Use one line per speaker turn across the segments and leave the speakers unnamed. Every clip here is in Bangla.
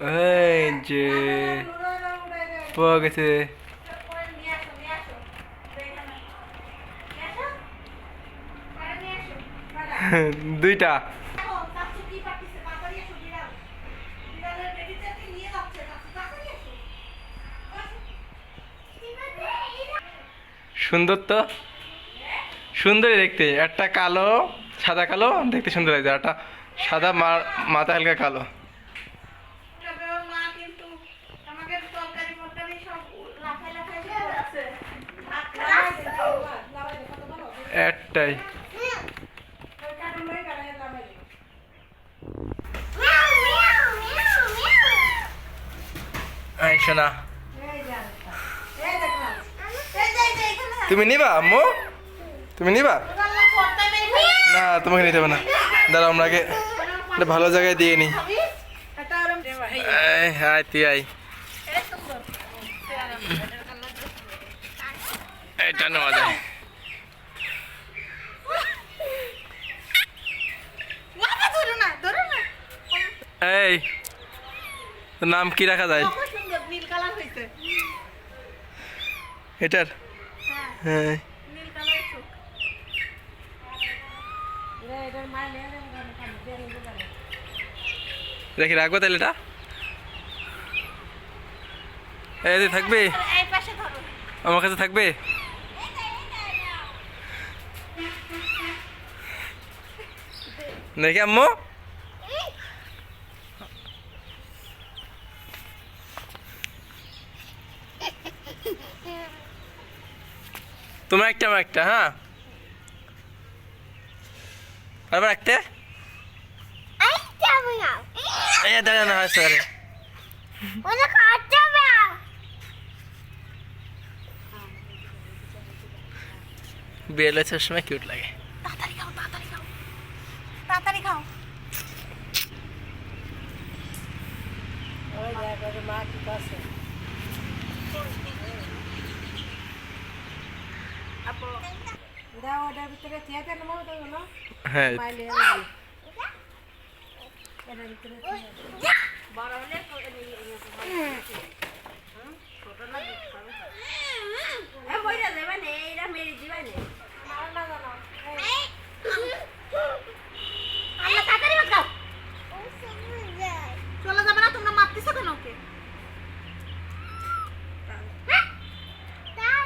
এই যে পাওয়া গেছে দুইটা সুন্দর তো? সুন্দরই দেখতে। একটা কালো, সাদা কালো, দেখতে সুন্দর লাগছে। একটা সাদা মাথা হালকা কালো। একটাই। শোনা। তুমি নিবা আম্মু? তুমি নিবা? না তোমাকে নিতে হবে না। দাঁড়াও আমরা একটা ভালো জায়গায় দিয়ে এই, আয় তুই আয়। এটা নেওয়া যায় এই নাম কি রাখা যায়?
নীল কালার হয়েছে।
এটার? হ্যাঁ।
চোখ।
রেখে রাখব তাহলে এটা? এই থাকবে?
এই পাশে ধরো।
আমার কাছে থাকবে? দেখি আম্মু। তোমার একটা, আমার একটা হ্যাঁ? আবার একটা? এই দাঁড়া না সরে বিয়েলে সময় কিউট লাগে। হ্যাঁ।
বড় হলে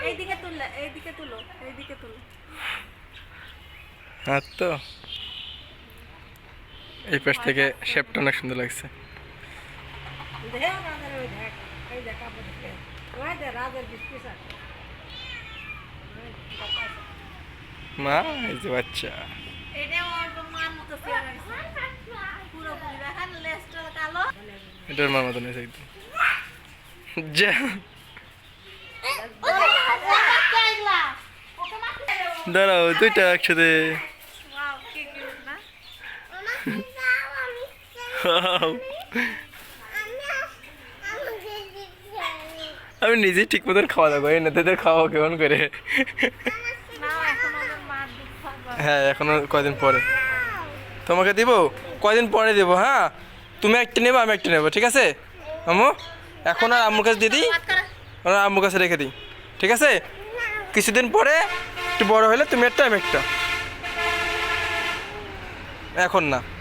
এইদিকে তুললে এইদিকে তুলো এইদিকে তুলো।
আর তো। এই পাশ থেকে শেপটা অনেক সুন্দর লাগছে। মা এই যে বাচ্চা।
মার মতো
এটার মার হয়েছে একদম। যা। দাঁড়াও দুইটা একসাথে. আমি নিজে ঠিক মতন খাওয়া দাওয়া করি না তোদের খাওয়া কেমন করে? হ্যাঁ এখনও কয়দিন পরে। তোমাকে দিব? কয়দিন পরে দেবো হ্যাঁ? তুমি একটা নেব আমি একটা নেব ঠিক আছে? আম্মু এখন আর আম্মুর কাছে দিয়ে দিই? ওরা আম্মুর কাছে রেখে দিই ঠিক আছে? কিছুদিন পরে একটু বড় হলে তুমি একটা আমি একটা। এখন না।